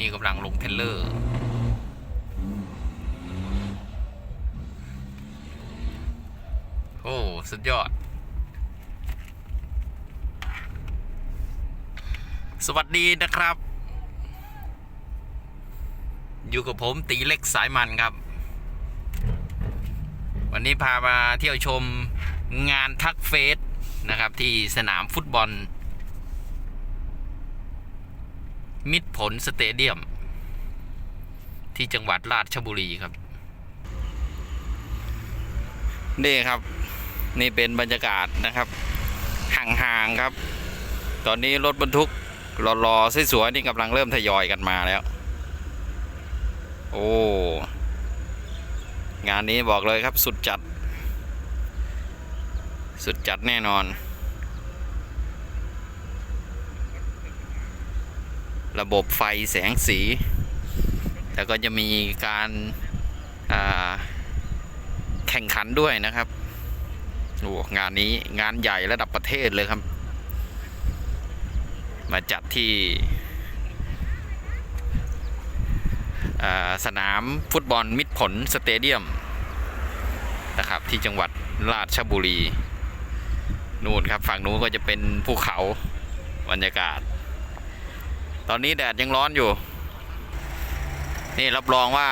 นี่กำลังลงเทเลอร์โอ้ สุดยอด สวัสดีนะครับ อยู่กับผมตีเล็กสายมันครับ วันนี้พามาเที่ยวชมงานทักเฟสนะครับที่สนามฟุตบอล มิตรผลสเตเดียม ที่จังหวัดราชบุรีครับ นี่ครับ นี่เป็นบรรยากาศนะครับ ห่างๆครับ ตอนนี้รถบรรทุกรอๆสวยๆนี่กำลังเริ่มทยอยกันมาแล้ว โอ้ งานนี้บอกเลยครับสุดจัด สุดจัดแน่นอน ระบบไฟแสงสี แล้วก็จะมีการาแข่งขันด้วยนะครับโอ้งานนี้งานใหญ่ระดับประเทศเลยครับ มาจัดที่สนามฟุตบอลมิตรผลสเตเดียมนะครับที่จังหวัดราชบุรี นู่นครับฝั่งนู้นก็จะเป็นภูเขาบรรยากาศ ตอนนี้แดดยังร้อนอยู่ นี่รับรองว่า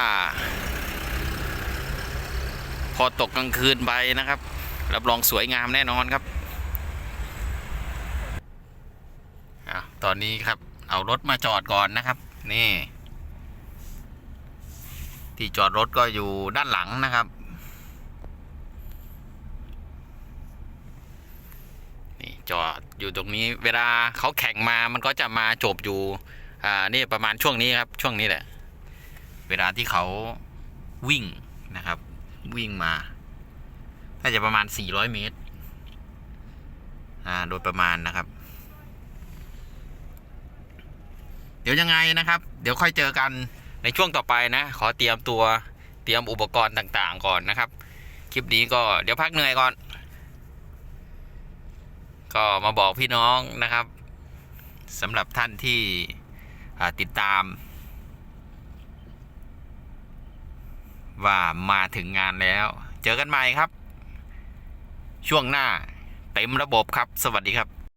พอตกกลางคืนไปนะครับ รับรองสวยงามแน่นอนครับอตอนนี้ครับเอารถมาจอดก่อนนะครับ นี่ ที่จอดรถก็อยู่ด้านหลังนะครับ จอดอยู่ตรงนี้ เวลาเขาแข่งมามันก็จะมาจบอยู่ อ่านี่ประมาณช่วงนี้ครับ ช่วงนี้แหละ เวลาที่เขาวิ่งนะครับ วิ่งมาน่าจะประมาณ 400 เมตร อ่า โดยประมาณนะครับ เดี๋ยวยังไงนะครับ เดี๋ยวค่อยเจอกันในช่วงต่อไปนะ ขอเตรียมตัว เตรียมอุปกรณ์ต่างๆ ก่อนนะครับ คลิปนี้ก็เดี๋ยวพักเหนื่อยก่อน ก็มาบอกพี่น้องนะครับสำหรับท่านที่ติดตาม ว่ามาถึงงานแล้ว เจอกันใหม่ครับ ช่วงหน้าเต็มระบบครับ สวัสดีครับ